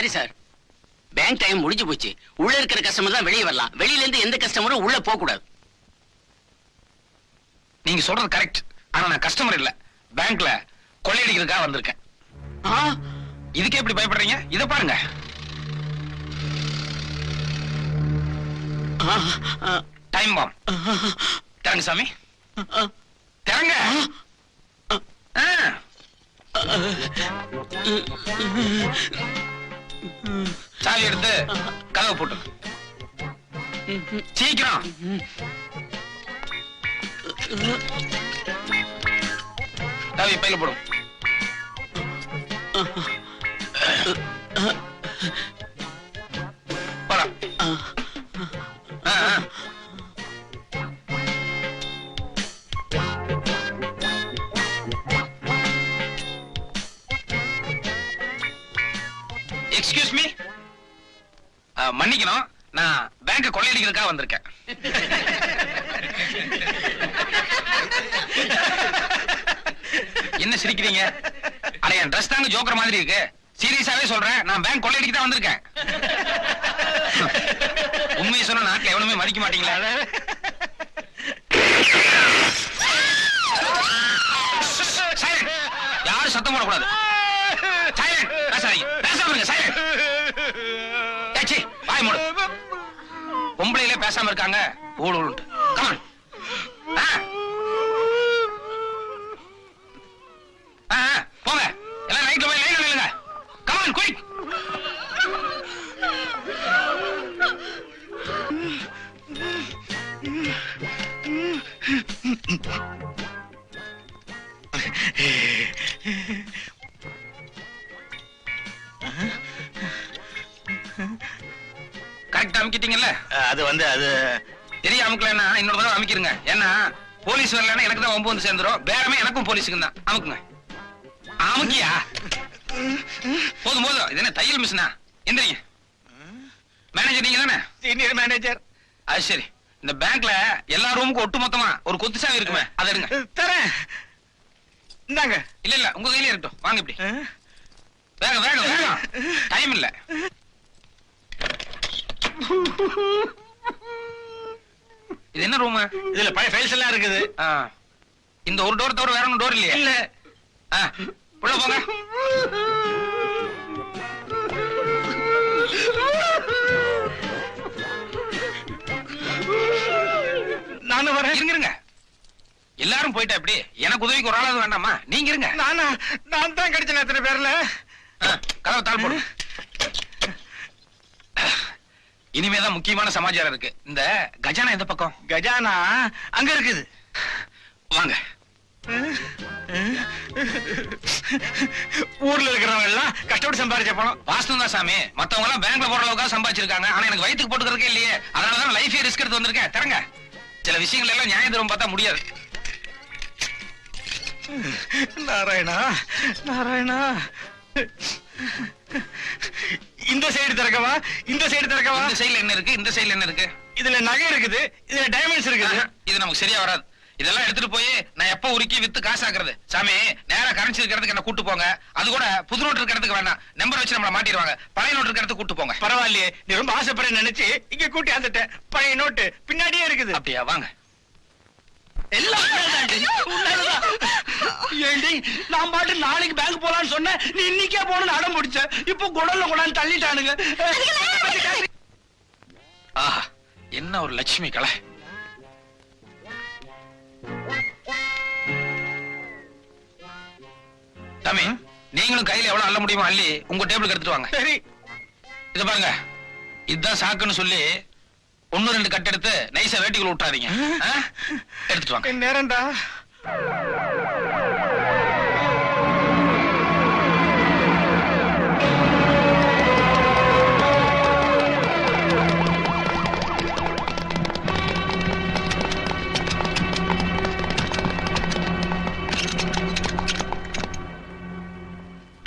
Sorry sir bank time முடிஞ்சு போச்சு. உள்ள இருக்கிற கஸ்டமர் தான் வெளியே வரலாம். வெளியில இருந்து எந்த கஸ்டமரும் உள்ள போக கூடாது. நீங்க சொல்றது கரெக்ட் ஆனா நான் கஸ்டமர் இல்ல. பேங்க்ல கொள்ளையடிக்கிறதுக்காக வந்திருக்கேன். இதுக்கே எப்படி பயப்படுறீங்க? இத பாருங்க. டைம் பாம் திறங்க சாமி. ஆ. திறங்க. ஆ. சாவி எடுத்து கதவை போட்டு சீக்கிரம். சாவி பையில போடும் போலாம் மன்னிக்கணும். நான் பேங்க கொள்ளையடிக்கிறதுக்காக வந்திருக்கேன். என்ன சிரிக்கிறீங்க? அட என் ட்ரெஸ் தாங்க ஜோக்கர் மாதிரி இருக்கு. சீரியஸாவே சொல்றேன். நான் பேங்க் கொள்ளையடிக்க தான் வந்திருக்கேன். உண்மையை சொன்ன நாட்டில் எவனுமே மதிக்க மாட்டீங்களா? யாரும் சத்தம் போடக்கூடாது சைலண்ட் பேசாதீங்க பேசாம இருங்க சைலண்ட் ஏச்சி வாய் மூடு பொம்பளையிலே பேசாம இருக்காங்க. ஊழல் உண்டு கரெக்டா அமுக்கிட்டீங்கல்ல? அது வந்து அது தெரிய அமுக்கலன்னா இன்னொரு தடவை அமுக்கிருங்க. ஏன்னா போலீஸ் வரலன்னா எனக்கு தான் ஒம்பு வந்து சேர்ந்துரும். பேரமே எனக்கும் போலீஸுக்கு தான். அமுக்குங்க. அமுக்கியா? போதும் போதும். இது என்ன தையல் மிஷினா? எந்திரிங்க. மேனேஜர் நீங்க தானே? சீனியர் மேனேஜர் அது சரி. இந்த பேங்க்ல எல்லா ரூமுக்கும் ஒட்டு மொத்தமா ஒரு கொத்து சாவி இருக்குமே அதை எடுங்க. தரேன். இந்தாங்க. இல்ல இல்ல உங்க கையிலே இருக்கட்டும். வாங்க இப்படி. வேகம் வேகம் வேகம். டைம் இல்ல. இது என்ன ரூம் இதுல பழைய ஃபைல்ஸ் எல்லாம் இருக்குது. இந்த ஒரு டோர் தவிர வேற ஒன்றும் டோர் இல்லையா? இல்ல. உள்ள போங்க. நானும் வரேன். இருங்க. எல்லாரும் போயிட்டா எப்படி? எனக்கு உதவிக்கு ஒரு ஆளாவது வேண்டாமா? நீங்க இருங்க. நானா? நான் தான் கிடைச்சேன் எத்தனை பேர்ல. கதவை தாழ் போடு. இனிமேதான் முக்கியமான சமாச்சாரம் இருக்கு. இந்த கஜானா எந்த பக்கம்? கஜானா அங்க இருக்குது. வாங்க. ஊர்ல இருக்கிறவங்க எல்லாம் கஷ்டப்பட்டு சம்பாரிச்ச பணம். வாஸ்து தான் சாமி. மத்தவங்க எல்லாம் பேங்க்ல போற அளவுக்கு சம்பாதிச்சிருக்காங்க. ஆனா எனக்கு வயித்துக்கு போட்டுக்கிறதுக்கே இல்லையே. அதனாலதான் லைஃபே ரிஸ்க் எடுத்து வந்திருக்கேன். தரங்க. சில விஷயங்கள் எல்லாம் நியாய தரும் பார்த்தா முடியாது. நாராயணா நாராயணா. இந்த சைடு திறக்கவா? இந்த சைடு திறக்கவா? இந்த சைடுல என்ன இருக்கு? இந்த சைடுல என்ன இருக்கு? இதுல நகை இருக்குது. இதுல டைமண்ட்ஸ் இருக்குது. இது நமக்கு சரியா வராது. இதெல்லாம் எடுத்துட்டு போய் நான் எப்ப உருக்கி வித்து காசாக்குறது சாமி நேரா கரன்சி இருக்கிறதுக்கு என்ன கூட்டு போங்க. அது கூட புது நோட்டு இருக்கிறதுக்கு வேண்டாம் நம்பர் வச்சு நம்மள மாட்டிடுவாங்க. பழைய நோட்டு இருக்கிறதுக்கு கூட்டு போங்க. பரவாயில்லையே. நீ ரொம்ப ஆசைப்படுற நினைச்சு இங்க கூட்டி வந்துட்டேன் பழைய நோட்டு பின்னாடியே இருக்குது. அப்படியா? வாங்க. எல்லாம். ஏண்டி நான் பாட்டு நாளைக்கு பேங்க் போலான்னு சொன்னேன். நீ இன்னைக்கே போகணும்னு அடம் பிடிச்ச. இப்போ குடல்ல கொண்டாந்து தள்ளிட்டானுங்க. ஆஹா என்ன ஒரு லட்சுமி கலை? தம்பி நீங்களும் கையில எவ்வளவு அள்ள முடியுமோ அள்ளி உங்க டேபிளுக்கு எடுத்துட்டு வாங்க. சரி. இத பாருங்க. இதுதான் சாக்குன்னு சொல்லி ஒண்ணு ரெண்டு கட் எடுத்து நைஸா வேட்டிக்குள்ள விட்டுறாதீங்க? எடுத்துட்டு வாங்க. நேரம்டா.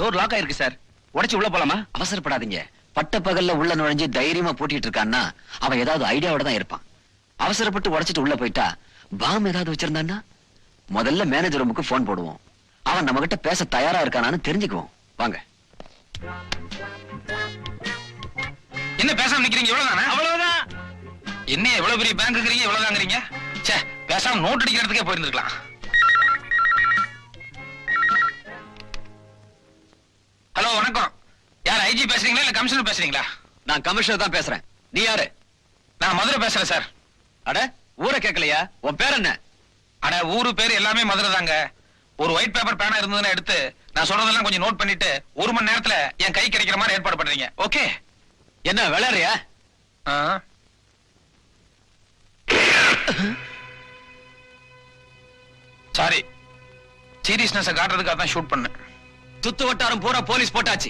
டோர் லாக் ஆயிருக்கு சார். உடைச்சு உள்ள போலாமா? அவசரப்படாதீங்க. பட்ட பகல்ல உள்ள நுழைஞ்சு தைரியமா பூட்டிட்டு இருக்கான்னா அவன் ஏதாவது ஐடியாவோட தான் இருப்பான். அவசரப்பட்டு உடைச்சிட்டு உள்ள போயிட்டா பாம் ஏதாவது வச்சிருந்தான்னா முதல்ல மேனேஜர் ரூமுக்கு போன் போடுவோம். அவன் நம்ம கிட்ட பேச தயாரா இருக்கானான்னு தெரிஞ்சுக்குவோம். வாங்க. என்ன பேசாம நிக்கிறீங்க? இவ்வளவுதானா? அவ்வளவுதான். என்ன எவ்வளவு பெரிய பேங்க் இருக்கிறீங்க? இவ்வளவுதாங்கிறீங்க? ச்சே பேசாம நோட் அடிக்கிறதுக்கே போயிருந்துருக்கலாம். வணக்கம். யார் ஐஜி பேசுறீங்களா இல்ல கமிஷனர் பேசுறீங்களா? நான் கமிஷனர் தான் பேசுறேன். நீ யாரு? நான் மதுரை பேசுறேன் சார். அட ஊரை கேட்கலையா? உன் பேர் என்ன? அட ஊரு பேர் எல்லாமே மதுரை தாங்க. ஒரு ஒயிட் பேப்பர் பேனா இருந்ததுன்னா எடுத்து நான் சொல்றதெல்லாம் கொஞ்சம் நோட் பண்ணிட்டு ஒரு மணி நேரத்துல என் கை கிடைக்கிற மாதிரி ஏற்பாடு பண்றீங்க. ஓகே. என்ன விளையாடுறியா? சாரி சீரியஸ்னஸ் காட்டுறதுக்காக தான் ஷூட் பண்ணேன். சுத்து வட்டாரம் பூரா போலீஸ் போட்டாச்சு.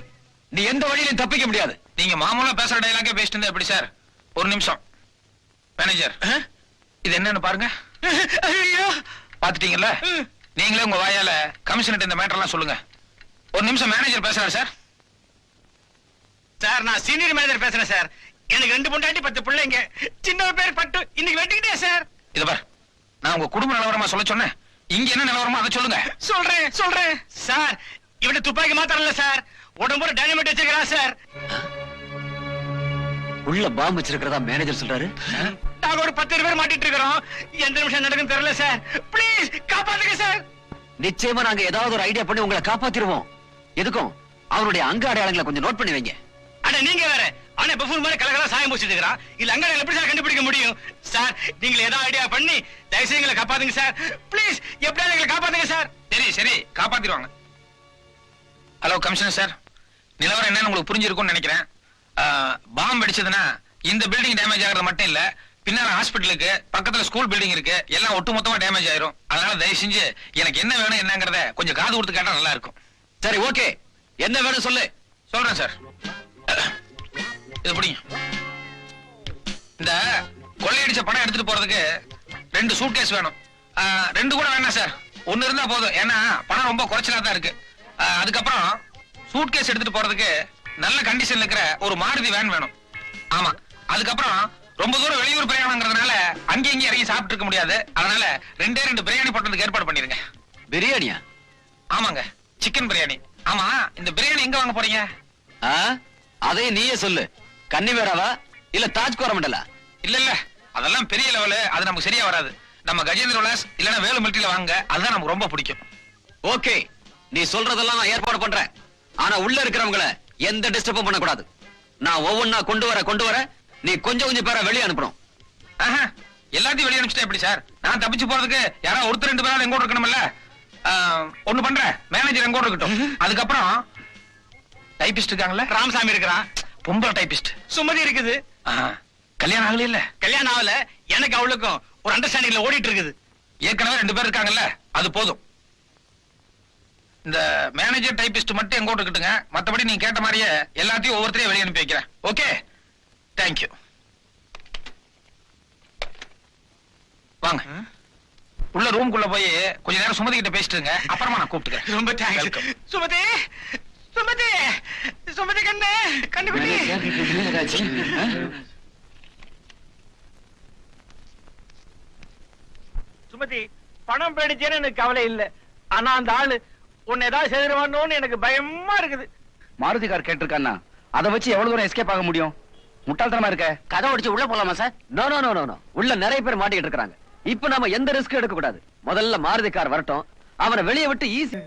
நீ எந்த வழியிலும் தப்பிக்க முடியாது. நீங்க மாமூலா பேசுற டைலாக்கே பேசிட்டு இருந்தா எப்படி சார்? ஒரு நிமிஷம். மேனேஜர் இது என்னன்னு பாருங்க. பாத்துட்டீங்கல்ல நீங்களே உங்க வாயால கமிஷனர் இந்த மேட்டர் எல்லாம் சொல்லுங்க. ஒரு நிமிஷம் மேனேஜர் பேசுறாரு சார். சார் நான் சீனியர் மேனேஜர் பேசுறேன் சார். எனக்கு ரெண்டு பொண்டாட்டி பத்து பிள்ளைங்க. சின்ன பேர் பட்டு. இன்னைக்கு வெட்டிக்கிட்டே சார். இத பார். நான் உங்க குடும்ப நிலவரமா சொல்ல சொன்னேன். இங்க என்ன நிலவரமோ அதை சொல்லுங்க. சொல்றேன் சொல்றேன். சார் இவன துப்பாக்கி மாத்திரம் இல்ல சார். உடம்புற டைனமைட் வச்சிருக்கிறான் சார். உள்ள பாம்பு வச்சிருக்கிறதா மேனேஜர் சொல்றாரு? நாங்க ஒரு பத்து பேர் மாட்டிட்டு இருக்கிறோம். எந்த நிமிஷம் நடக்கும் தெரியல சார். ப்ளீஸ் காப்பாத்துங்க சார். நிச்சயமா நாங்க ஏதாவது ஒரு ஐடியா பண்ணி உங்களை காப்பாத்திருவோம். எதுக்கும்? அவருடைய அங்க அடையாளங்களை கொஞ்சம் நோட் பண்ணி வைங்க. அட நீங்க வேற. ஆனா பஃபூன் மாதிரி கலகலா சாயம் பூசிட்டு இருக்கிறான். இல்ல அங்க எப்படி சார் கண்டுபிடிக்க முடியும்? சார் நீங்க ஏதாவது ஐடியா பண்ணி தயவுசெய்து எங்களை காப்பாத்துங்க சார். ப்ளீஸ் எப்படியாவது எங்களை காப்பாத்துங்க சார். சரி சரி. காப்பாத்திடுவாங்க. ஹலோ கமிஷனர் சார் நிலவரம் என்னன்னு உங்களுக்கு புரிஞ்சிருக்கும்னு நினைக்கிறேன். பாம்பு அடிச்சதுன்னா இந்த பில்டிங் டேமேஜ் ஆகுறது மட்டும் இல்ல பின்னால ஹாஸ்பிட்டலுக்கு பக்கத்துல ஸ்கூல் பில்டிங் இருக்கு எல்லாம் ஒட்டுமொத்தமா டேமேஜ் ஆயிரும். அதனால தயவு செஞ்சு எனக்கு என்ன வேணும் என்னங்கறத கொஞ்சம் காது கொடுத்து கேட்டா நல்லா இருக்கும். சரி ஓகே என்ன வேணும் சொல்லு. சொல்றேன் சார் இது பிடிங்க. இந்த கொள்ளையடிச்ச பணம் எடுத்துட்டு போறதுக்கு ரெண்டு சூட்கேஸ் வேணும். ரெண்டு கூட வேணாம் சார் ஒன்று இருந்தா போதும். ஏன்னா பணம் ரொம்ப குறைச்சலா தான் இருக்கு. அதுக்கப்புறம் சூட்கேஸ் எடுத்துட்டு போறதுக்கு நல்ல கண்டிஷன்ல இருக்கிற ஒரு மாருதி வேன் வேணும். ஆமா. அதுக்கப்புறம் ரொம்ப தூரம் வெளியூர் பிரயாணங்கிறதுனால அங்கேயும் இங்கேயும் இறங்கி சாப்பிட்டு இருக்க முடியாது. அதனால ரெண்டே ரெண்டு பிரியாணி போட்டதுக்கு ஏற்பாடு பண்ணிருங்க. பிரியாணியா? ஆமாங்க. சிக்கன் பிரியாணி. ஆமா இந்த பிரியாணி எங்க வாங்க போறீங்க? ஆ? அதையும் நீயே சொல்லு. கன்னிவேராவா இல்ல தாஜ் கோரமண்டலா இல்ல இல்ல. அதெல்லாம் பெரிய லெவலு அது நமக்கு சரியா வராது. நம்ம கஜேந்திர விலாஸ் இல்லனா வேலு மிலிட்டரியில வாங்க. அதுதான் நமக்கு ரொம்ப பிடிக்கும். ஓகே. நீ சொல்றதெல்லாம் நான் ஏற்பாடு பண்றேன். ஆனா உள்ள இருக்கிறவங்கள எந்த டிஸ்டர்பும் பண்ணக்கூடாது. நான் ஒவ்வொன்னா கொண்டு வர கொண்டு வர நீ கொஞ்சம் கொஞ்சம் பேரை வெளியே அனுப்பணும். எல்லாத்தையும் வெளியே அனுப்பிச்சிட்டா எப்படி சார்? நான் தப்பிச்சு போறதுக்கு யாராவது ஒருத்தர் ரெண்டு பேராவது எங்கூட இருக்கணும்ல? ஒண்ணு பண்றேன். மேனேஜர் எங்கூட இருக்கட்டும். அதுக்கப்புறம் டைபிஸ்ட் இருக்காங்கல்ல? ராமசாமி இருக்கிறான். பொம்பளை டைபிஸ்ட் சுமதி இருக்குது. கல்யாணம் ஆகல இல்ல? கல்யாணம் ஆகல. எனக்கு அவளுக்கும் ஒரு அண்டர்ஸ்டாண்டிங்ல ஓடிட்டு இருக்குது. ஏற்கனவே ரெண்டு பேர் இருக்காங்கல்ல? அது போதும். இந்த மேனேஜர் டைபிஸ்ட் மட்டும் எங்கூட இருக்கட்டுங்க மத்தபடி நீங்க கேட்ட மாதிரியே எல்லாத்தையும் ஒவ்வொருத்தரையும் வெளியே அனுப்பி வைக்கிறேன். ஓகே தேங்க்யூ வாங்க. உள்ள ரூம்குள்ள போய் கொஞ்ச நேரம் சுமதி கிட்ட பேசிட்டு இருங்க அப்புறமா நான் கூப்பிட்டுக்கிறேன். ரொம்ப தேங்க்ஸ். சுமதி! சுமதி! சுமதி கண்ணு! கண்டுபிடி சுமதி பணம் போயிடுச்சேன்னு எனக்கு கவலை இல்ல. ஆனா அந்த ஆளு உன்னை ஏதாவது செய்திருவானோன்னு எனக்கு பயமா இருக்குது. மாருதி கார் கேட்டிருக்கான்னா அதை வச்சு எவ்வளவு தூரம் எஸ்கேப் ஆக முடியும்? முட்டாள்தனமா இருக்க? கதை உடைச்சு உள்ள போலாமா sir no no no no no உள்ள நிறைய பேர் மாட்டிக்கிட்டு இருக்காங்க இப்ப நாம எந்த ரிஸ்க் எடுக்க கூடாது முதல்ல மாருதி கார் வரட்டும். அவனை வெளியே விட்டு ஈஸி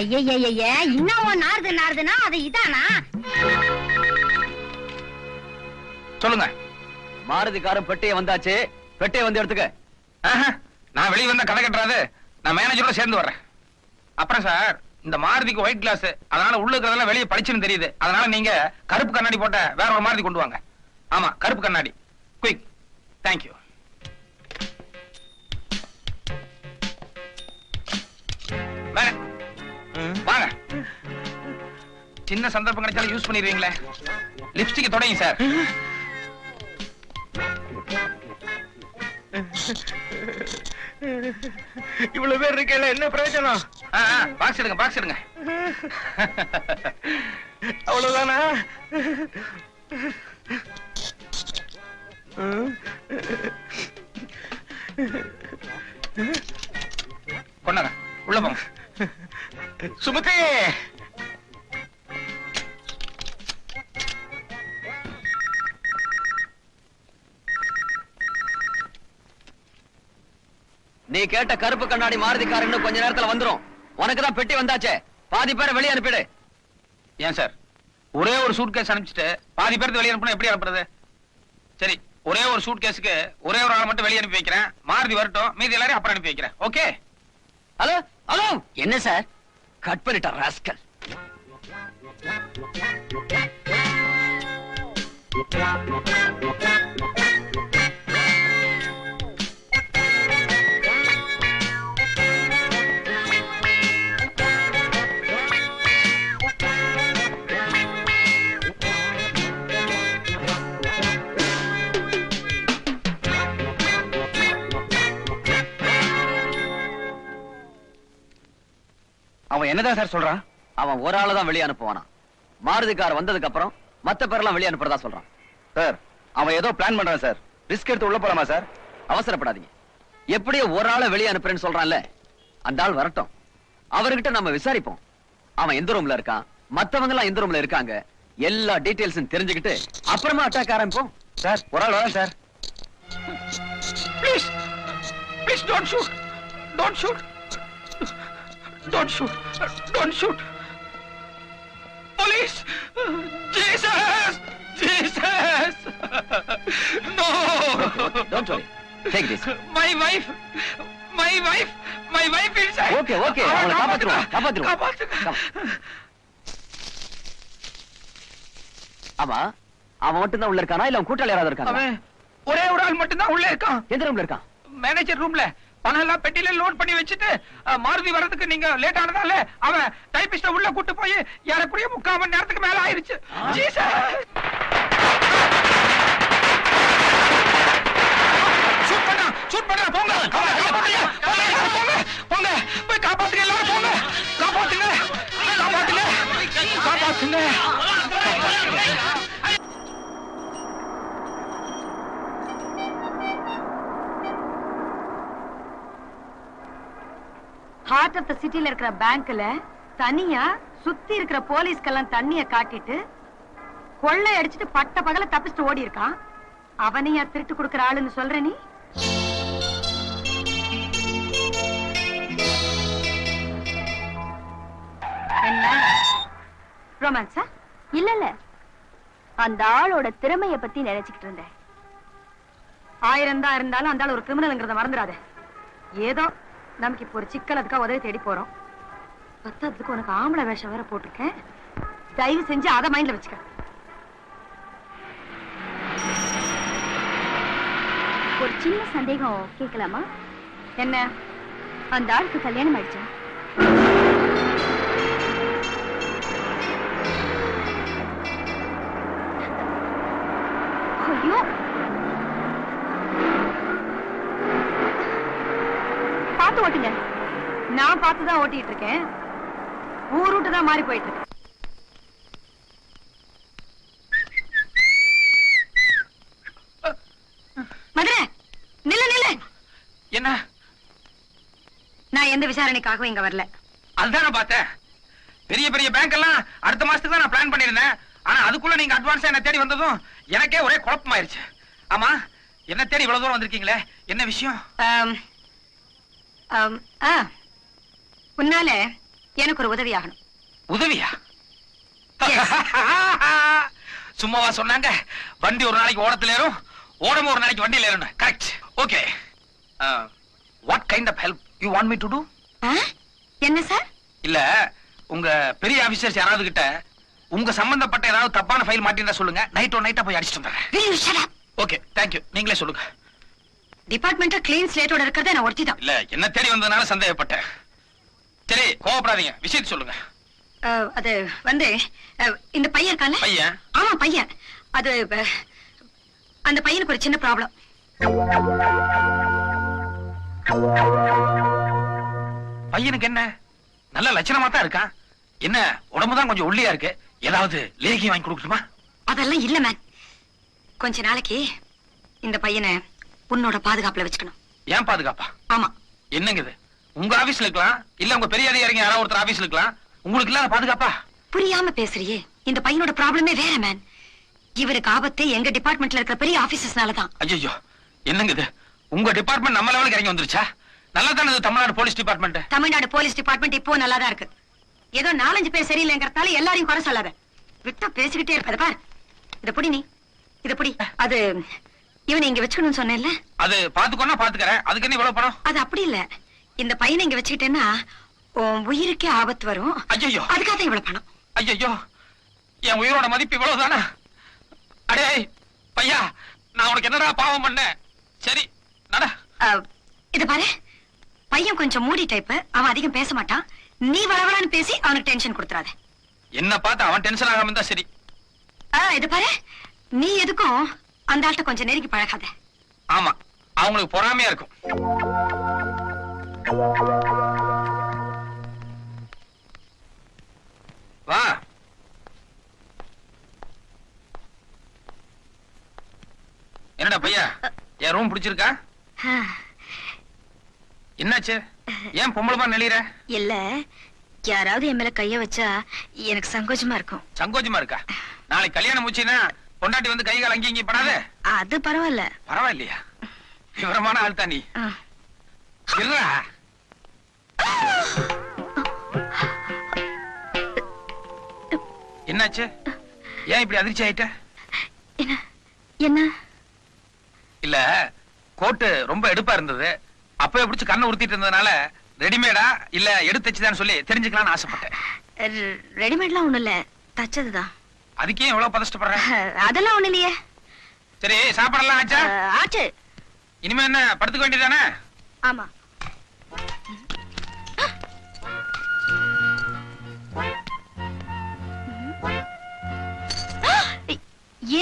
ஐயய்யய்ய இன்னும் நாறுது நாறுதுன்னா அது இதானா? சொல்லுங்க. மாருதி காரும் வந்தாச்சு. பெட்டியை வந்து எடுத்துக்க. நான் வெளியே வந்தா கதை கட்டுறாது. நான் மேனேஜரோட சேர்ந்து வர்றேன். அப்புறம் சார் இந்த மாருதிக்கு ஒயிட் கிளாஸ் அதனால உள்ள இருக்கிறதெல்லாம் வெளியே படிச்சுன்னு தெரியுது. அதனால நீங்க கருப்பு கண்ணாடி போட்ட வேற ஒரு மாருதி கொண்டு வாங்க. ஆமா கருப்பு கண்ணாடி. குயிக் தேங்க்யூ வாங்க. சின்ன சந்தர்ப்பம் கிடைச்சாலும் யூஸ் பண்ணிடுவீங்களே. லிப்ஸ்டிக் தொடங்க சார். இவ்வளவு பேர் இருக்கல என்ன பிரயோஜனம்? பாக்ஸ் எடுங்க பாக்ஸ் எடுங்க. அவ்வளவுதானா? கொண்டாங்க உள்ள போங்க. சுமதி! நீ கேட்ட கருப்பு கண்ணாடி மாருதி கார் இன்னும் கொஞ்ச நேரத்துல வந்துரும். உனக்கு தான் பெட்டி வந்தாச்சே. பாதி பேரை வெளியே அனுப்பிடு. ஏன் சார்? ஒரே ஒரு சூட் கேஸ் அனுப்பிச்சிட்டு பாதி பேருக்கு வெளியே அனுப்பினா எப்படி அனுப்புறது? சரி ஒரே ஒரு சூட் கேஸுக்கு ஒரே ஒரு ஆள் மட்டும் வெளியே அனுப்பி வைக்கிறேன். மாருதி வரட்டும் மீதி எல்லாரையும் அப்புறம் அனுப்பி வைக்கிறேன். ஓகே? Hello hello! என்ன சார்? கட் பண்ணிட்ட ராஸ்கல் அவன் என்னதான் சார் சொல்றான்? அவன் ஒரு ஆளை தான் வெளியே அனுப்புவானா? மாருதி கார் வந்ததுக்கு அப்புறம் மத்த பேரெல்லாம் வெளியே அனுப்புறதா சொல்றான். சார் அவன் ஏதோ பிளான் பண்றான் சார். ரிஸ்க் எடுத்து உள்ள போலாமா சார்? அவசரப்படாதீங்க. எப்படியோ ஒரு ஆளை வெளியே அனுப்புறேன்னு சொல்றான்ல. அந்த ஆள் வரட்டும். அவர்கிட்ட நம்ம விசாரிப்போம். அவன் எந்த ரூம்ல இருக்கான்? மத்தவங்க எல்லாம் எந்த ரூம்ல இருக்காங்க? எல்லா டீடைல்ஸும் தெரிஞ்சுக்கிட்டு அப்புறமா அட்டாக் ஆரம்பிப்போம். சார் ஒரு ஆள் வரேன் sir. Please please don't shoot don't shoot don't shoot don't shoot police Jesus Jesus no don't worry take this my wife my wife my wife is Okay, okay, அவளை காப்பாத்துருவோம், காப்பாத்துருவோம். காப்பாத்துங்க ஆமா அவன் மட்டும் தான் உள்ள இருக்கானா? இல்ல கூட்டாளி யாராவது இருக்காங்க அவன் ஒரே ஒரு ஆள் மட்டும் தான் உள்ள இருக்கான். எந்த ரூம்ல இருக்கான்? மேனேஜர் ரூம்ல பணம் எல்லாம் பெட்டில லோட் பண்ணி வச்சுட்டு மாருதி வர்றதுக்கு நீங்க லேட் ஆனதால அவன் டைபிஸ்ட உள்ள கூட்டு போய் ஏறக்குறைய முக்கால் மணி நேரத்துக்கு மேல ஆயிருச்சு. போங்க. போங்க போய் காப்பாத்துங்க எல்லாரும் போங்க. காப்பாத்துங்க காப்பாத்துங்க காப்பாத்துங்க. ஹார்ட் ஆஃப் த சிட்டில இருக்கிற பேங்க்ல தனியா சுத்தி இருக்கிற போலீஸ்க்கெல்லாம் தண்ணிய காட்டிட்டு கொள்ளை அடிச்சிட்டு பட்ட பகல தப்பிச்சுட்டு ஓடி இருக்கான் அவனையா திருட்டு கொடுக்கற ஆளுன்னு சொல்ற நீ? என்ன? ரொமான்ஸா? இல்ல இல்ல அந்த ஆளோட திறமைய பத்தி நினைச்சுக்கிட்டு இருந்தேன். ஆயிரம் தான் இருந்தாலும் அந்த ஆள் ஒரு கிரிமினல்ங்கிறத மறந்துடாத. ஏதோ நமக்கு இப்போ ஒரு சிக்கல் அதுக்காக உதவி தேடி போறோம். பத்தாததுக்கு உனக்கு ஆம்பளை வேஷம் வேற போட்டிருக்கேன். தயவு செஞ்சு அதை மைண்ட்ல வச்சுக்க. ஒரு சின்ன சந்தேகம் கேட்கலாமா? என்ன? அந்த ஆளுக்கு கல்யாணம் ஆயிடுச்சா? பார்த்து தான் ஓட்டிட்டு இருக்கேன் ஊர் ரூட்டு தான் மாறி போயிட்டு இருக்கு மதுரை நில்லு நில்லு. என்ன? நான் எந்த விசாரணைக்காகவும் இங்க வரல. அதுதான் நான் பார்த்தேன். பெரிய பெரிய பேங்க் எல்லாம் அடுத்த மாசத்துக்கு தான் நான் பிளான் பண்ணிருந்தேன் ஆனா அதுக்குள்ள நீங்க அட்வான்ஸா என்ன தேடி வந்ததும் எனக்கே ஒரே குழப்பமாயிருச்சு. ஆமா என்ன தேடி இவ்வளவு தூரம் வந்திருக்கீங்களே? என்ன விஷயம்? ஆ, உன்னால எனக்கு ஒரு உதவி ஆகணும். உதவியா. சும்மாவா சொன்னாங்க? வண்டி ஒரு நாளைக்கு ஓடத்துல ஏறும் ஓடம் ஒரு நாளைக்கு வண்டியில ஏறும் correct okay what kind of help you want me to do? என்ன சார்? இல்ல உங்க பெரிய ஆபீசர்ஸ் யாராவது கிட்ட உங்க சம்பந்தப்பட்ட ஏதாவது தப்பான ஃபைல் மாட்டிருந்தா சொல்லுங்க. நைட் ஒன் நைட்டா போய் அடிச்சிட்டு up? ஓகே தேங்க்யூ நீங்களே சொல்லுங்க. டிபார்ட்மெண்ட்டா கிளீன் ஸ்லேட்டோட இருக்கிறதே நான் ஒருத்தி தான் இல்ல என்ன தேடி வந்ததுனால சந்தேகப்பட்டேன். சரி கோவப்படாதீங்க. விஷயத்தை சொல்லுங்க. அது வந்து இந்த பையன் இருக்கான்ல? பையன்? ஆமா பையன். அது அந்த பையனுக்கு ஒரு சின்ன ப்ராப்ளம் பையனுக்கு என்ன? நல்ல லட்சணமா தான் இருக்கான். என்ன உடம்பு தான் கொஞ்சம் ஒல்லியா இருக்கு? ஏதாவது லேகி வாங்கி கொடுக்கணுமா அதெல்லாம் இல்ல மேன் கொஞ்ச நாளைக்கு இந்த பையனை உன்னோட பாதுகாப்புல வச்சுக்கணும். ஏன் பாதுகாப்பா? ஆமா. என்னங்க இது? உங்க ஆபீஸ்ல இருக்கலாம். இல்ல உங்க பெரிய அதிகாரிங்க யாராவது ஒருத்தர் ஆபீஸ்ல இருக்கலாம். உங்களுக்கு இல்லாத பாதுகாப்பா? புரியாம பேசுறியே. இந்த பையனோட ப்ராப்ளமே வேற மேன் இவருக்கு ஆபத்து எங்க டிபார்ட்மெண்ட்ல இருக்கிற பெரிய ஆபீசர்ஸ்னால தான். ஐயோ என்னங்க இது? உங்க டிபார்ட்மெண்ட் நம்ம லெவலுக்கு இறங்கி வந்துருச்சா? நல்லா தானே இது Tamil Nadu police department Tamil Nadu police department இப்போ நல்லா தான் இருக்கு. ஏதோ நாலஞ்சு பேர் சரியில்லைங்கிறதால எல்லாரையும் குறை சொல்லாத. விட்டா பேசிக்கிட்டே இருப்பது பார். இத புடி நீ. இத புடி. அது இவனை இங்க வச்சுக்கணும்னு சொன்னேன்ல. அது பாத்துக்கோனா பாத்துக்கறேன் அதுக்கு என்ன இவ்வளவு பணம்? அது அப்படி இல்ல. இந்த பையனை இங்க வச்சுக்கிட்டேன்னா உன் உயிருக்கே ஆபத்து வரும். ஐயோ அதுக்காக தான் இவ்வளவு பணம். ஐயோ என் உயிரோட மதிப்பு இவ்வளவுதானா? அடே பையா நான் உனக்கு என்னடா பாவம் பண்ணேன் சரி நட. இது பாரு. பையன் கொஞ்சம் மூடி டைப் அவன் அதிகம் பேச மாட்டான். நீ வளவளான்னு பேசி அவனுக்கு டென்ஷன் கொடுத்துறாத. என்ன பார்த்து அவன் டென்ஷன் ஆகாம இருந்தா சரி. இது பாரு. நீ எதுக்கும் அந்த ஆள்கிட்ட கொஞ்சம் நெருங்கி பழகாத. ஆமா அவங்களுக்கு பொறாமையா இருக்கும். வா. என்னடா பையா? என் ரூம் பிடிச்சிருக்கா? என்னாச்சு? ஏன் பொம்பளமா நெளிற இல்ல யாராவது என் மேல கைய வச்சா எனக்கு சங்கோஜமா இருக்கும். சங்கோஜமா இருக்கா? நாளைக்கு கல்யாணம் முடிச்சுன்னா பொண்டாட்டி வந்து கை கால் அங்கேயும் இங்கேயும் படாத? அது பரவாயில்ல. பரவாயில்லையா? விவரமான ஆள் தான் நீ. என்னாச்சு? ஏன் இப்படி அதிர்ச்சி ஆயிட்ட? என்ன? இல்ல கோட்டு ரொம்ப எடுப்பா இருந்தது. அப்பவே பிடிச்சு கண்ணை உறுத்திட்டு இருந்ததுனால ரெடிமேடா இல்ல எடுத்து சொல்லி தெரிஞ்சுக்கலாம்னு ஆசைப்பட்டேன். ரெடிமேட்லாம் ஒண்ணும் இல்ல. தச்சதுதான். அதுக்கே எவ்வளவு பதஷ்டப்படுற? அதெல்லாம் ஒண்ணு இல்லையே. சரி சாப்பாடெல்லாம் ஆச்சா? ஆச்சு. இனிமே என்ன படுத்துக்க வேண்டியதானே ஆமா.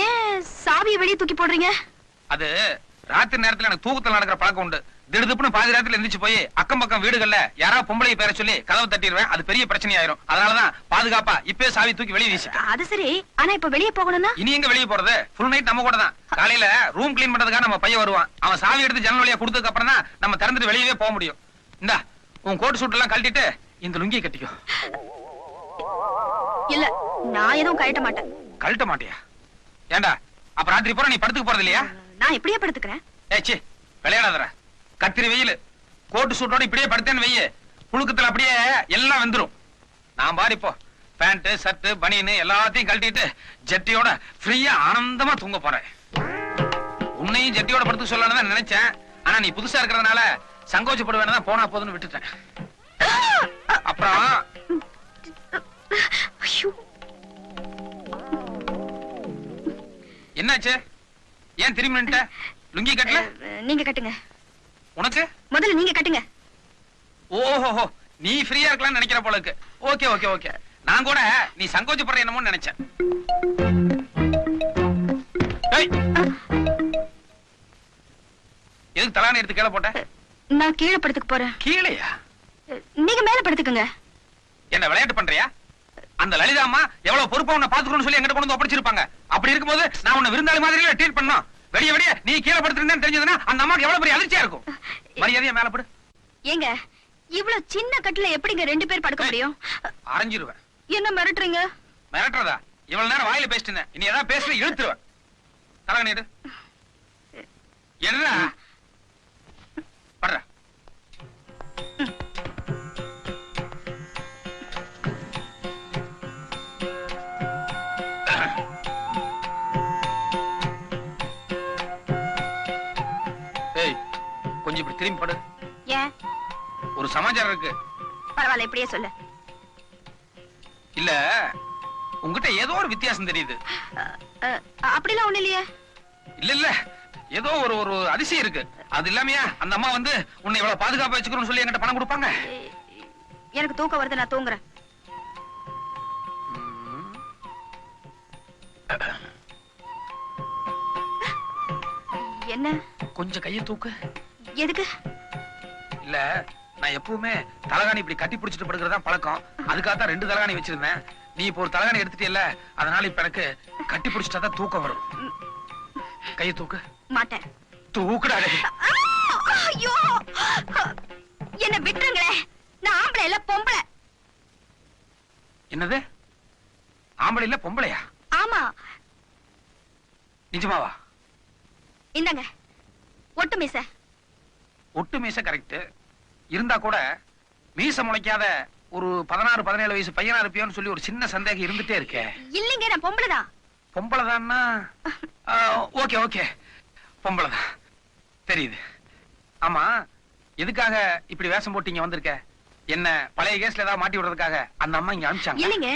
ஏன் சாவியை வெளியே தூக்கி போடுறீங்க? அது ராத்திரி நேரத்துல எனக்கு தூக்கத்துல நடக்கிற பழக்கம் உண்டு. திடுதுப்புன்னு பாதி ராத்திரில எந்திரிச்சு போய் அக்கம் பக்கம் வீடுகள்ல யாராவது பொம்பளை பேர சொல்லி கதவை தட்டிடுவேன். அது பெரிய பிரச்சனை ஆயிரும் அதனாலதான் பாதுகாப்பா இப்பவே சாவி தூக்கி வெளியே வீசிட்டேன். அது சரி. ஆனா இப்ப வெளியே போகணும்னா? இனி எங்க வெளியே போறது? ஃபுல் நைட் நம்ம கூட தான். காலையில ரூம் க்ளீன் பண்றதுக்காக நம்ம பையன் வருவான். அவன் சாவி எடுத்து ஜன்னல் வழியா கொடுத்ததுக்கு அப்புறம் தான் நம்ம திறந்துட்டு வெளியவே போக முடியும். இந்தா உன் கோட் சூட் எல்லாம் கழட்டிட்டு இந்த லுங்கியை கட்டிக்கோ. இல்ல நான் எதுவும் கழட்ட மாட்டேன். கழட்ட மாட்டியா? ஏண்டா? அப்ப ராத்திரி பூரா நீ படுத்துக்க போறது இல்லையா? நான் இப்படியே படுத்துக்கிறேன். ஏச்சி விளையாடாதற கத்திரி வெயில். கோட்டு சூட்டோட இப்படியே படுத்தேன்னு வெய்ய புழுக்கத்துல அப்படியே எல்லாம் வெந்துரும். நான் பாரு இப்போ. பேண்ட் ஷர்ட் பனியன் எல்லாத்தையும் கழட்டிட்டு ஜட்டியோட ஃப்ரீயா ஆனந்தமா தூங்க போறேன். உன்னையும் ஜட்டியோட படுத்து சொல்லலாம்னு தான் நினைச்சேன். ஆனா நீ புதுசா இருக்கிறதுனால சங்கோச்சப்படுவேன்னு தான் போனா போதுன்னு விட்டுட்டேன். அப்புறம் என்னாச்சு? ஏன் திரும்பி நின்னுட்ட? லுங்கி கட்டல? நீங்க கட்டுங்க. உனக்கு? முதல்ல நீங்க கட்டுங்க. ஓஹோஹோ நீ ஃப்ரீயா இருக்கலாம்னு நினைக்கிற போல இருக்கு. Okay okay okay. நான் கூட நீ சங்கோச்சப்படுற என்னமோன்னு நினைச்சேன்! எதுக்கு தலானி எடுத்து கீழே போட்ட? நான் கீழே படுத்துக்க போறேன். கீழேயா? நீங்க மேல படுத்துக்குங்க. என்ன விளையாட்டு பண்றியா? அந்த லலிதா அம்மா எவ்வளவு பொறுப்பா உன்னை பாத்துக்கணும்னு சொல்லி எங்கிட்ட கொண்டு வந்து ஒப்படைச்சிருப்பாங்க. அப்படி இருக்கும்போது நான் உன்னை விருந்தாளி மாதிரி ட்ரீட் பண்ணோம் வெளிய வெளிய நீ கீழே படுத்துருந்தேன்னு தெரிஞ்சதுன்னா அந்த அம்மாக்கு எவ்வளவு பெரிய அதிர்ச்சியா இருக்கும். மரியாதையா மேல படு. ஏங்க இவ்வளவு சின்ன கட்டுல எப்படிங்க ரெண்டு பேர் படுக்க முடியும்? அரைஞ்சிருவேன். என்ன மிரட்டுறீங்க? மிரட்டுறதா? இவ்வளவு நேரம் வாயில பேசிட்டு இனி ஏதாவது பேசுற இழுத்துருவேன். என்ன படுற திரும்பி படு ஏன்? ஒரு சமாச்சாரம் இருக்கு. பரவாயில்ல இப்படியே சொல்லு. இல்ல உங்ககிட்ட ஏதோ ஒரு வித்தியாசம் தெரியுது. அப்படிலாம் ஒண்ணு இல்லையே. இல்ல இல்ல ஏதோ ஒரு ஒரு அதிசயம் இருக்கு. அது இல்லாமையா அந்த அம்மா வந்து உன்னை இவ்வளவு பாதுகாப்பா வச்சுக்கணும்னு சொல்லி என்கிட்ட பணம் கொடுப்பாங்க? எனக்கு தூக்கம் வருது நான் தூங்குறேன். என்ன? கொஞ்சம் கையை தூக்கு. எதுக்கு? இல்ல நான் எப்பவுமே தலகாணி இப்படி கட்டி பிடிச்சிட்டு படுக்கிறதா பழக்கம். அதுக்காக தான் ரெண்டு தலகாணி வச்சிருந்தேன். நீ இப்போ ஒரு தலகாணி எடுத்துட்டியல்ல அதனால இப்ப எனக்கு கட்டி பிடிச்சிட்டா தான் தூக்கம் வரும். கையை தூக்கு. மாட்டேன். தூக்குடா. ஐயோ. என்ன விட்டுருங்களேன் நான் ஆம்பளை இல்ல பொம்பளை. என்னது? ஆம்பளை இல்ல பொம்பளையா? ஆமா. நிஜமாவா? இந்தாங்க. ஒட்டு மீச ஒட்டு மீச கரெக்ட் இருந்தா கூட மீச முளைக்காத ஒரு பதினாறு பதினேழு வயசு பையனா இருப்பியோன்னு சொல்லி ஒரு சின்ன சந்தேகம் இருந்துட்டே இருக்கே. இல்லைங்க நான் பொம்பளை தான் பொம்பளை தான்னா ஓகே ஓகே. பொம்பளை தான் தெரியுது. ஆமா எதுக்காக இப்படி வேஷம் போட்டு இங்க வந்திருக்க? என்ன பழைய கேஸ்ல ஏதாவது மாட்டி விடுறதுக்காக அந்த அம்மா இங்க அனுப்பிச்சாங்க இல்லைங்க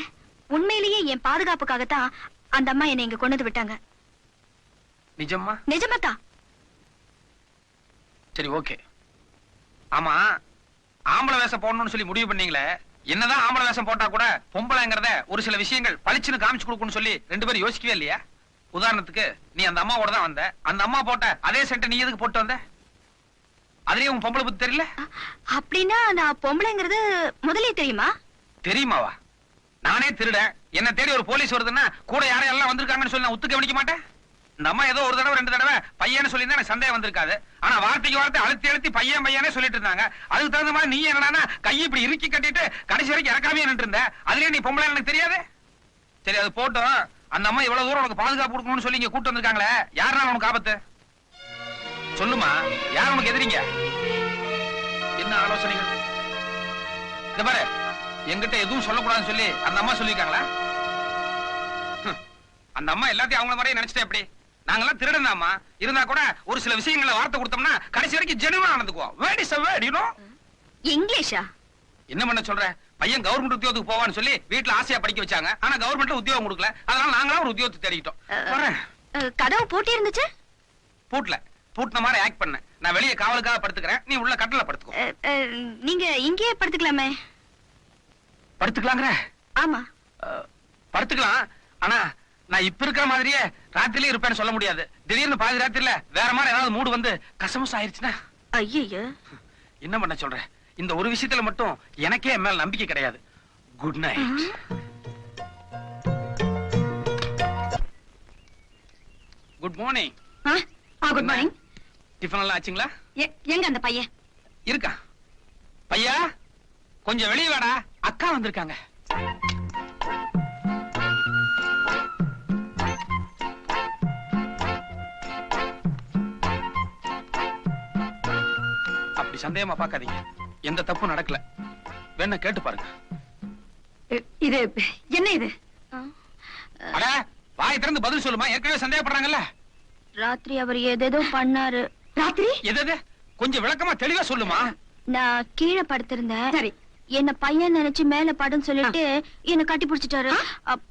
உண்மையிலேயே என் பாதுகாப்புக்காகத்தான் அந்த அம்மா என்னை இங்க கொண்டு வந்து விட்டாங்க. நிஜமா நிஜமாதான் சரி ஓகே ஆமா ஆம்பளை வேஷம் போடணும்னு சொல்லி முடிவு பண்ணீங்களே என்னதான் ஆம்பளை வேஷம் போட்டா கூட பொம்பளைங்கிறத ஒரு சில விஷயங்கள் பளிச்சுன்னு காமிச்சு கொடுக்கணும்னு சொல்லி ரெண்டு பேரும் யோசிக்கவே இல்லையா? உதாரணத்துக்கு நீ அந்த அம்மாவோட தான் வந்த அந்த அம்மா போட்ட அதே செட்டை நீ எதுக்கு போட்டு வந்த? அதுலயே உன் பொம்பளை பத்தி தெரியல? அப்படின்னா நான் பொம்பளைங்கிறது முதலே தெரியுமா? தெரியுமாவா? நானே திருடன் என்ன தேடி ஒரு போலீஸ் வருதுன்னா கூட யாரையெல்லாம் வந்திருக்காங்கன்னு சொல்லி நான் ஒத்துக்க கவனிக்க மாட்டேன்? இந்த அம்மா ஏதோ ஒரு தடவை ரெண்டு தடவை பையன்னு சொல்லியிருந்தா எனக்கு சந்தேகம் வந்திருக்காது. ஆனா வார்த்தைக்கு வார்த்தை அழுத்தி அழுத்தி பையன் பையனே சொல்லிட்டு இருந்தாங்க அதுக்கு தகுந்த மாதிரி நீ என்னன்னா கையை இப்படி இறுக்கி கட்டிட்டு கடைசி வரைக்கும் இறக்காமே நின்று இருந்த அதுலயே நீ பொம்பளை எனக்கு தெரியாது? சரி அது போட்டோம். அந்த அம்மா இவ்வளவு தூரம் உனக்கு பாதுகாப்பு கொடுக்கணும்னு சொல்லி இங்க கூட்டு வந்திருக்காங்களே யாருனால உனக்கு ஆபத்து? சொல்லுமா யார் உனக்கு எதிரிங்க? என்ன ஆலோசனைகள்? இந்த பாரு என்கிட்ட எதுவும் சொல்லக்கூடாதுன்னு சொல்லி அந்த அம்மா சொல்லிருக்காங்களா ஹம். அந்த அம்மா எல்லாத்தையும் அவங்கள மாதிரியே நினைச்சிட்டே எப்படி? நாங்கெல்லாம் திருடன் அம்மா இருந்தா கூட ஒரு சில விஷயங்களை வார்த்தை கொடுத்தோம்னா கடைசி வரைக்கும் ஜெனுவா நடந்துக்குவோம். வேட் இஸ் வேட் யூ இங்கிலீஷா? என்ன பண்ண சொல்ற? பையன் கவர்மெண்ட் உத்தியோகத்துக்கு போவான்னு சொல்லி வீட்டுல ஆசையா படிக்க வச்சாங்க. ஆனா கவர்மெண்ட்ல உத்தியோகம் கொடுக்கல. அதனால நாங்களா ஒரு உத்தியோகத்தை தேடிக்கிட்டோம். கதவு பூட்டி இருந்துச்சு? பூட்ல பூட்டின மாதிரி ஆக்ட் பண்ண நான் வெளியே காவலுக்காக படுத்துக்கிறேன். நீ உள்ள கட்டில படுத்துக்கோ. நீங்க இங்கேயே படுத்துக்கலாமே. படுத்துக்கலாங்கிற? ஆமா. படுத்துக்கலாம். ஆனா நான் இப்ப இருக்கிற மாதிரியே ராத்திரிலே இருப்பேன்னு சொல்ல முடியாது. திடீர்னு பாதி ராத்திரில வேற மாதிரி ஏதாவது மூடு வந்து கசமுசம் ஆயிருச்சுன்னா? ஐயோ என்ன பண்ண சொல்ற? இந்த ஒரு விஷயத்துல மட்டும் எனக்கே என் மேல நம்பிக்கை கிடையாது. Good night good morning good morning tiffin எல்லாம் ஆச்சுங்களா? எங்க அந்த பையன்? இருக்கா? பையா? கொஞ்சம் வெளியே வாடா. அக்கா வந்திருக்காங்க. சந்தேகமா பார்க்காதீங்க. எந்த தப்பும் நடக்கல. வேணா கேட்டு பாருங்க. இது என்ன இது? அட வாய் திறந்து பதில் சொல்லுமா? ஏற்கனவே சந்தேகப்படுறாங்கல்ல. ராத்திரி அவர் ஏதேதோ பண்ணாரு. ராத்திரி? எது எது? கொஞ்சம் விளக்கமா தெளிவா சொல்லுமா? நான் கீழே படுத்திருந்தேன். சரி. என்ன பையன் நினைச்சு மேல படுன்னு சொல்லிட்டு என்ன கட்டி பிடிச்சிட்டாரு. அப்-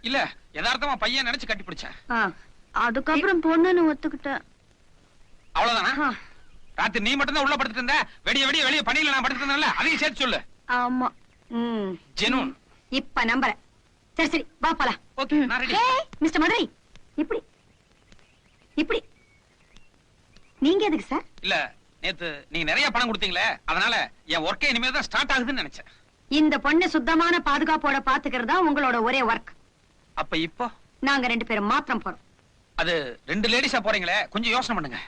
இல்ல யதார்த்தமா பையன் நினைச்சு கட்டி பிடிச்சேன். அதுக்கப்புறம் பொண்ணுன்னு ஒத்துக்கிட்டேன். அவ்வளவுதானா? ராத்திரி நீ மட்டும் தான் உள்ள படுத்துட்டு இருந்த. வெடிய வெடிய வெளிய பணியில நான் படுத்துட்டு இருந்தேன்ல. அதையும் சேர்த்து சொல்லு. ஆமா. ம். ஜெனூன். இப்ப நம்புறேன். சரி சரி வா போலாம். ஓகே நான் ரெடி ஏய், மிஸ்டர் மதுரை இப்படி. இப்படி. நீங்க எதுக்கு சார்? இல்ல நேத்து நீங்க நிறைய பணம் கொடுத்தீங்களே அதனால என் ஒர்க்கே இனிமே தான் ஸ்டார்ட் ஆகுதுன்னு நினைச்சேன். இந்த பொண்ணு சுத்தமான பாதுகாப்போட பாத்துக்கிறது தான் உங்களோட ஒரே ஒர்க் அப்ப இப்போ? நாங்க ரெண்டு பேரும் மாத்திரம் போறோம். அது ரெண்டு லேடிஸா போறீங்களே கொஞ்சம் யோசனை பண்ணுங்க.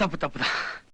తప్పు తప్పుదా?